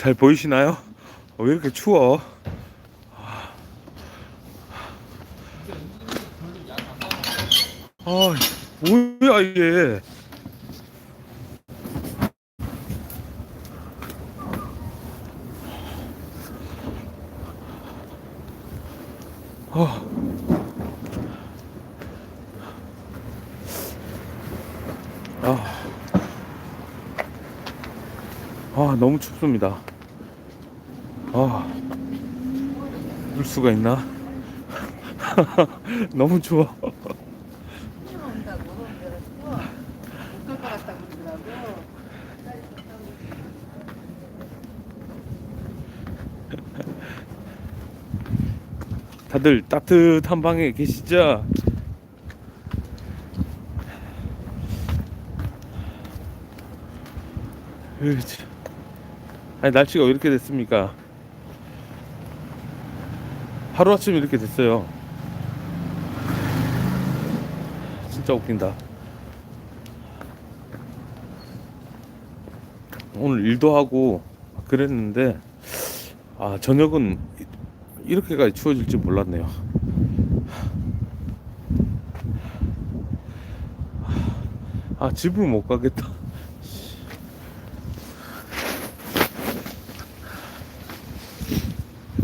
잘 보이시나요? 어, 왜 이렇게 추워? 아, 뭐야 이게? 아. 아. 아, 너무 춥습니다. 아. 이럴 수가 있나? 너무 추워. 다들 따뜻한 방에 계시죠? 아니 날씨가 왜 이렇게 됐습니까? 하루아침에 이렇게 됐어요 진짜 웃긴다 오늘 일도 하고 그랬는데 아 저녁은 이렇게까지 추워질 줄 몰랐네요. 아 집을 못 가겠다.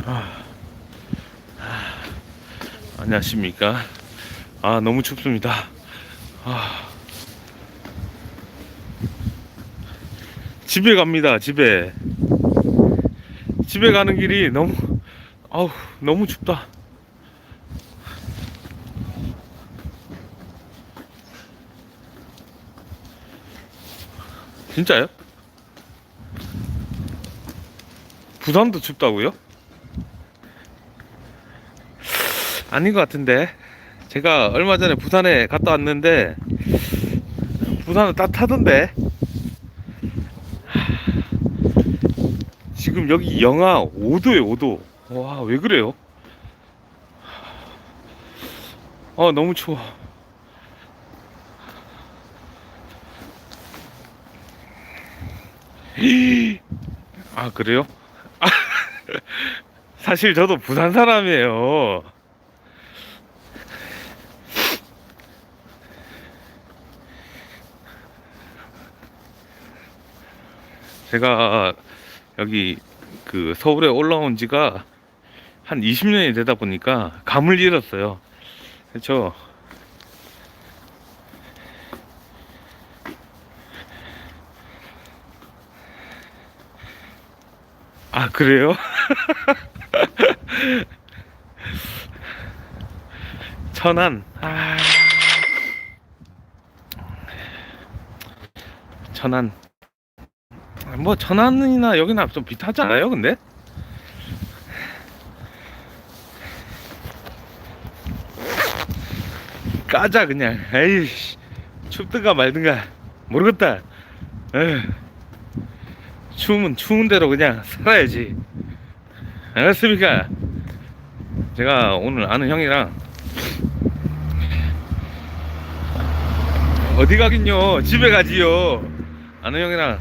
아, 아, 안녕하십니까? 아 너무 춥습니다. 아, 집에 갑니다. 집에 집에 가는 길이 너무 아우 너무 춥다. 진짜요? 부산도 춥다고요? 아닌 것 같은데. 제가 얼마 전에 부산에 갔다 왔는데 부산은 따뜻하던데. 지금 여기 영하 5도에 5도. 와 왜 그래요? 아 너무 추워. 아 그래요? 사실 저도 부산 사람이에요 제가 여기 그 서울에 올라온 지가 한 20년이 되다 보니까 감을 잃었어요. 그렇죠? 아, 그래요? 천안. 아. 천안. 뭐 천안이나 여기나 좀 비슷하지 않아요 근데? 까자 그냥. 에이씨. 춥든가 말든가. 모르겠다. 에휴. 추우면 추운 대로 그냥 살아야지. 알았습니까? 제가 오늘 아는 형이랑 어디 가긴요? 집에 가지요. 아는 형이랑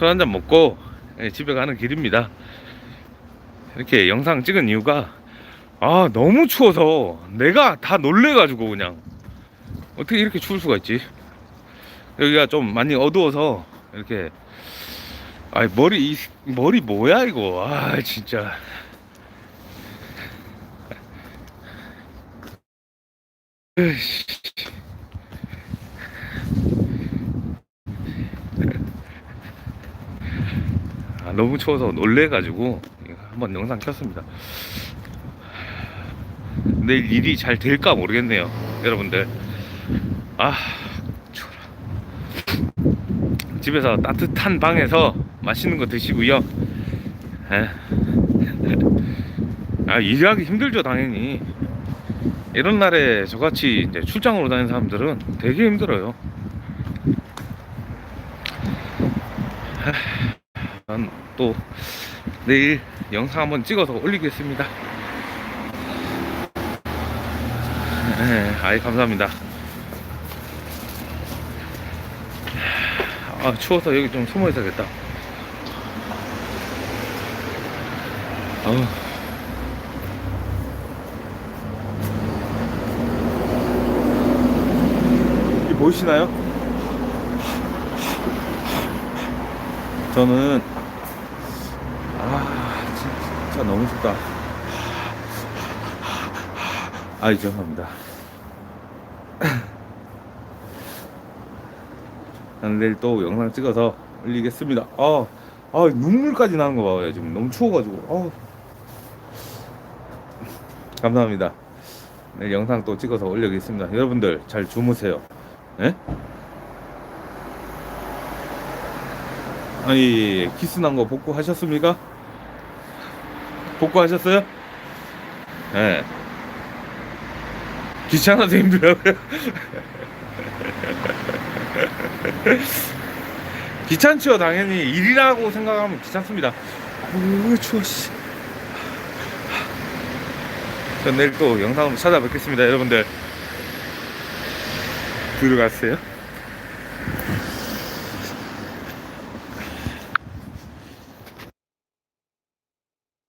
술 한잔 먹고 예, 집에 가는 길입니다. 이렇게 영상 찍은 이유가 아 너무 추워서 내가 다 놀래가지고 그냥 어떻게 이렇게 추울 수가 있지? 여기가 좀 많이 어두워서 이렇게 아 머리 이 머리 뭐야 이거 아 진짜 으이씨. 아, 너무 추워서 놀래가지고 한번 영상 켰습니다. 내일 일이 잘 될까 모르겠네요, 여러분들. 아, 추워라. 집에서 따뜻한 방에서 맛있는 거 드시고요. 에. 아, 일하기 힘들죠, 당연히. 이런 날에 저같이 이제 출장으로 다니는 사람들은 되게 힘들어요. 난 또 내일 영상 한번 찍어서 올리겠습니다. 네, 아이 감사합니다. 아 추워서 여기 좀 숨어 있어야겠다. 아우. 이 보이시나요? 저는 아 진- 진짜 너무 춥다. 아 죄송합니다. 내일 또 영상 찍어서 올리겠습니다. 아, 아 눈물까지 나는 거 봐요 지금 너무 추워가지고. 아. 감사합니다. 내일 영상 또 찍어서 올리겠습니다. 여러분들 잘 주무세요. 예? 아니 키스 난 거 복구하셨습니까? 복구하셨어요? 예. 귀찮아서 힘들어요. 귀찮죠 당연히 일이라고 생각하면 귀찮습니다. 오 추워 씨. 전 내일 또 영상으로 찾아뵙겠습니다 여러분들 들어갔어요?